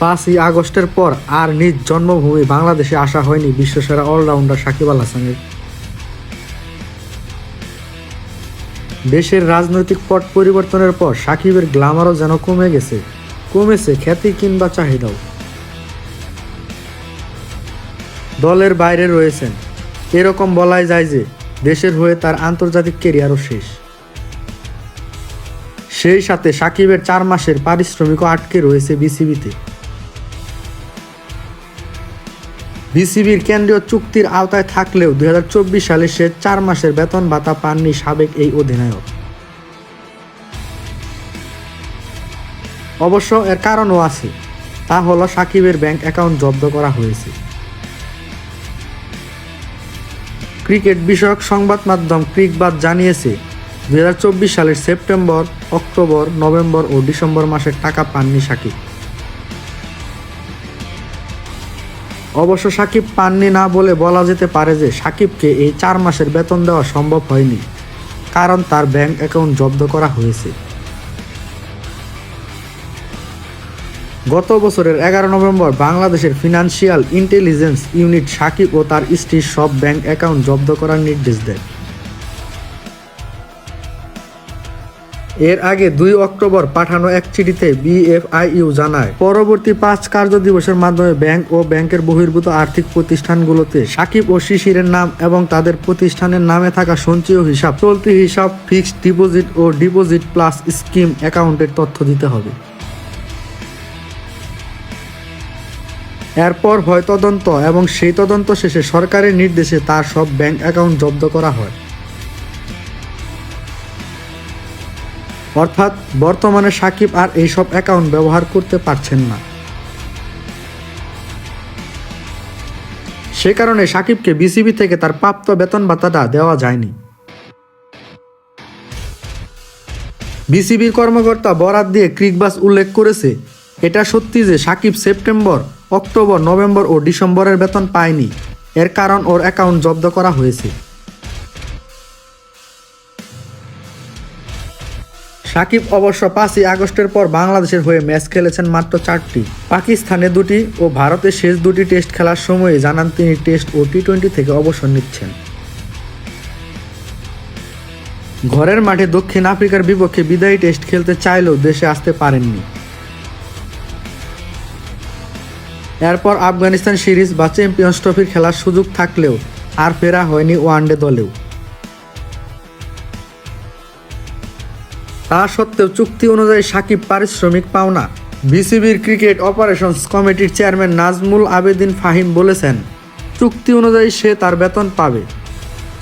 পাঁচই আগস্টের পর আর নিজ জন্মভূমি বাংলাদেশে আসা হয়নি বিশ্বসেরা অলরাউন্ডার সাকিব আল হাসানের। দেশের রাজনৈতিক পট পরিবর্তনের পর সাকিবের গ্লামারও যেন কমে গেছে। কমেছে খ্যাতি কিংবা চাহিদাও। দলের বাইরে রয়েছেন। এরকম বলাই যায় যে দেশের হয়ে তার আন্তর্জাতিক কেরিয়ারও শেষ। সেই সাথে সাকিবের চার মাসের পারিশ্রমিকও আটকে রয়েছে বিসিবিতে। বিসিবির কেন্দ্রীয় চুক্তির আওতায় থাকলেও দুই সালে সে চার মাসের বেতন ভাতা পাননি সাবেক এই অধিনায়ক। অবশ্য এর কারণও আছে, তা হলো সাকিবের ব্যাংক অ্যাকাউন্ট জব্দ করা হয়েছে। ক্রিকেট বিষয়ক সংবাদ মাধ্যম ক্রিকবাদ জানিয়েছে দু হাজার চব্বিশ সালের সেপ্টেম্বর, অক্টোবর, নভেম্বর ও ডিসেম্বর মাসের টাকা পাননি সাকিব। অবশ্য সাকিব পাননি না বলে বলা যেতে পারে যে সাকিবকে এই চার মাসের বেতন দেওয়া সম্ভব হয়নি, কারণ তার ব্যাংক অ্যাকাউন্ট জব্দ করা হয়েছে। গত বছরের এগারো নভেম্বর বাংলাদেশের ফিনান্সিয়াল ইন্টেলিজেন্স ইউনিট সাকিব ও তার স্ত্রীর সব ব্যাংক অ্যাকাউন্ট জব্দ করার নির্দেশ দেয়। এর আগে দুই অক্টোবর পাঠানো এক চিঠিতে বিএফআইইউ জানায়, পরবর্তী পাঁচ কার্য দিবসের মাধ্যমে ব্যাংক ও ব্যাংকের বহির্ভূত আর্থিক প্রতিষ্ঠানগুলোতে সাকিব ও শিশিরের নাম এবং তাদের প্রতিষ্ঠানের নামে থাকা সঞ্চয় হিসাব, চলতি হিসাব, ফিক্সড ডিপোজিট ও ডিপোজিট প্লাস স্কিম অ্যাকাউন্টের তথ্য দিতে হবে। এরপর হয় তদন্ত এবং সেই তদন্ত শেষে সরকারের নির্দেশে তার সব ব্যাংক অ্যাকাউন্ট জব্দ করা হয়। অর্থাৎ বর্তমানে সাকিব আর এইসব অ্যাকাউন্ট ব্যবহার করতে পারছেন না। সে কারণে সাকিবকে বিসিবি থেকে তার প্রাপ্ত বেতন ভাতাটা দেওয়া যায়নি। বিসিবির কর্মকর্তা বরাত দিয়ে ক্রিকবাস উল্লেখ করেছে, এটা সত্যি যে সাকিব সেপ্টেম্বর, অক্টোবর, নভেম্বর ও ডিসেম্বরের বেতন পায়নি। এর কারণ ওর অ্যাকাউন্ট জব্দ করা হয়েছে। সাকিব অবশ্য পাঁচই আগস্টের পর বাংলাদেশের হয়ে ম্যাচ খেলেছেন মাত্র চারটি। পাকিস্তানে দুটি ও ভারতের শেষ দুটি টেস্ট খেলার সময়ে জানান তিনি টেস্ট ও টি টোয়েন্টি থেকে অবসর নিচ্ছেন। ঘরের মাঠে দক্ষিণ আফ্রিকার বিপক্ষে বিদায়ী টেস্ট খেলতে চাইলেও দেশে আসতে পারেননি। এরপর আফগানিস্তান সিরিজ বা চ্যাম্পিয়ন্স ট্রফির খেলার সুযোগ থাকলেও আর ফেরা হয়নি ওয়ানডে দলেও। তা সত্ত্বেও চুক্তি অনুযায়ী সাকিব পারিশ্রমিক পাওনা বিসিবির ক্রিকেট অপারেশনস কমিটির চেয়ারম্যান নাজমুল আবেদিন ফাহিম বলেছেন, চুক্তি অনুযায়ী সে তার বেতন পাবে।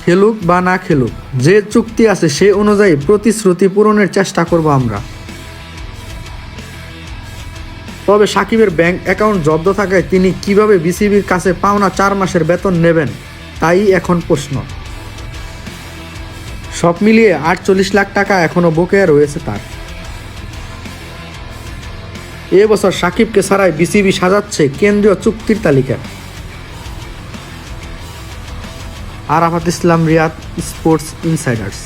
খেলুক বা না খেলুক, যে চুক্তি আছে সে অনুযায়ী প্রতিশ্রুতি পূরণের চেষ্টা করব আমরা। তবে সাকিবের ব্যাংক অ্যাকাউন্ট জব্দ থাকায় তিনি কীভাবে বিসিবির কাছে পাওনা চার মাসের বেতন নেবেন, তাই এখন প্রশ্ন। সব মিলিয়ে আটচল্লিশ লাখ টাকা এখনও বকেয়া রয়েছে তার। এ বছর সাকিবকে ছাড়াই বিসিবি সাজাচ্ছে কেন্দ্রীয় চুক্তির তালিকা। Arafat Islam Riyad, sports insiders.